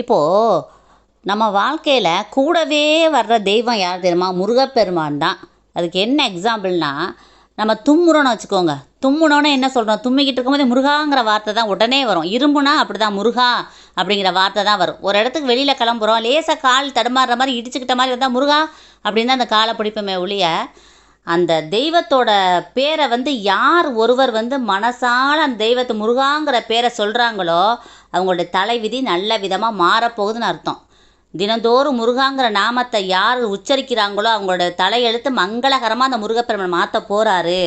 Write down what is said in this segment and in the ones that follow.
இப்போது நம்ம வாழ்க்கையில் கூடவே வர்ற தெய்வம் யார் தெரியுமா? முருகப்பெருமான் தான். அதுக்கு என்ன எக்ஸாம்பிள்னா நம்ம தும்முறோன்னு வச்சுக்கோங்க. தும்முனோன்னு என்ன சொல்கிறோம் தும்மிக்கிட்டு இருக்கும்போது முருகாங்கிற வார்த்தை தான் உடனே வரும். இரும்புனா அப்படி தான் முருகா அப்படிங்கிற வார்த்தை தான் வரும். ஒரு இடத்துக்கு வெளியில் கிளம்புறோம் லேசாக கால் தடுமாறுற மாதிரி இடிச்சுக்கிட்ட மாதிரி வந்தால் முருகா அப்படின்னு தான் அந்த காலை பிடிப்போமே ஒழிய அந்த தெய்வத்தோட பேரை வந்து யார் ஒருவர் வந்து மனசால் அந்த தெய்வத்தை முருகாங்கிற பேரை சொல்கிறாங்களோ அவங்களுடைய தலைவிதி நல்ல விதமாக மாறப்போகுதுன்னு அர்த்தம். தினந்தோறும் முருகாங்கிற நாமத்தை யார் உச்சரிக்கிறாங்களோ அவங்களோட தலையெழுத்து மங்களகரமாக அந்த முருகப்பெருமான் மாற்ற போகிறாரு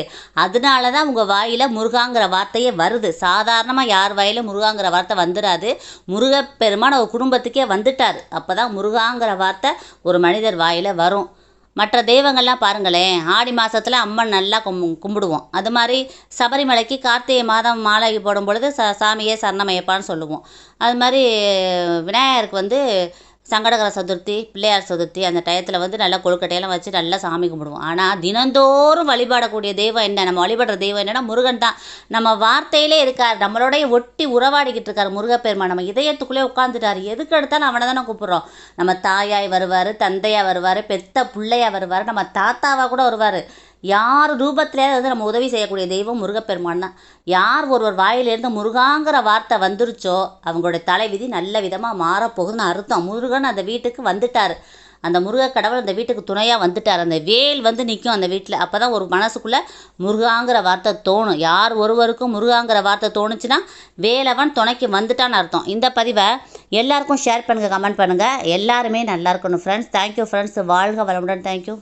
அதனால தான் உங்கள் வாயில் முருகாங்கிற வார்த்தையே வருது. சாதாரணமாக யார் வாயிலும் முருகாங்கிற வார்த்தை வந்துடாது முருகப்பெருமான் ஒரு குடும்பத்துக்கே வந்துட்டார். அப்போ தான் முருகாங்கிற வார்த்தை ஒரு மனிதர் வாயில் வரும். மற்ற தெய்வங்கள்லாம் பாருங்களேன் ஆடி மாதத்தில் அம்மன் நல்லா கும் கும்பிடுவோம். அது மாதிரி சபரிமலைக்கு கார்த்திகை மாதம் மாலை போடும் பொழுது ச சாமியே சரணமையப்பான்னு சொல்லுவோம். அது மாதிரி விநாயகருக்கு வந்து சங்கடகர சதுர்த்தி பிள்ளையார் சதுர்த்தி அந்த டயத்தில் வந்து நல்லா கொழுக்கட்டையெல்லாம் வச்சு நல்லா சாமி கும்பிடுவோம். ஆனால் தினந்தோறும் வழிபாடக்கூடிய தெய்வம் என்ன? நம்ம வழிபடுற தெய்வம் என்னன்னா முருகன் தான். நம்ம வார்த்தையிலே இருக்கார். நம்மளோடய ஒட்டி உறவாடிக்கிட்டு இருக்கார் முருகப்பெருமான். நம்ம இதயத்துக்குள்ளே உட்காந்துட்டார் எதுக்கு எடுத்தாலும் அவனை தானே கூப்பிட்றோம். நம்ம தாயாய் வருவார் தந்தையாக வருவார் பெத்த பிள்ளையா வருவார் நம்ம தாத்தாவாக கூட வருவார். யார் ரூபத்தில் வந்து நம்ம உதவி செய்யக்கூடிய தெய்வம் முருகப்பெருமான் தான். யார் ஒருவர் வாயிலிருந்து முருகாங்கிற வார்த்தை வந்துருச்சோ அவங்களுடைய தலைவிதி நல்ல விதமாக மாறப்போகுதுன்னு அர்த்தம். முருகன் அந்த வீட்டுக்கு வந்துட்டார். அந்த முருக கடவுள் அந்த வீட்டுக்கு துணையாக வந்துட்டார். அந்த வேல் வந்து நிற்கும் அந்த வீட்டில். அப்போ தான் ஒரு மனசுக்குள்ளே முருகாங்கிற வார்த்தை தோணும். யார் ஒருவருக்கும் முருகாங்கிற வார்த்தை தோணுச்சுன்னா வேலவன் துணைக்கு வந்துட்டான்னு அர்த்தம். இந்த பதிவை எல்லாருக்கும் ஷேர் பண்ணுங்கள் கமெண்ட் பண்ணுங்கள் எல்லாருமே நல்லா இருக்கணும் ஃப்ரெண்ட்ஸ் தேங்க்யூ ஃப்ரெண்ட்ஸ் வாழ்க வளமுடன். தேங்க்யூ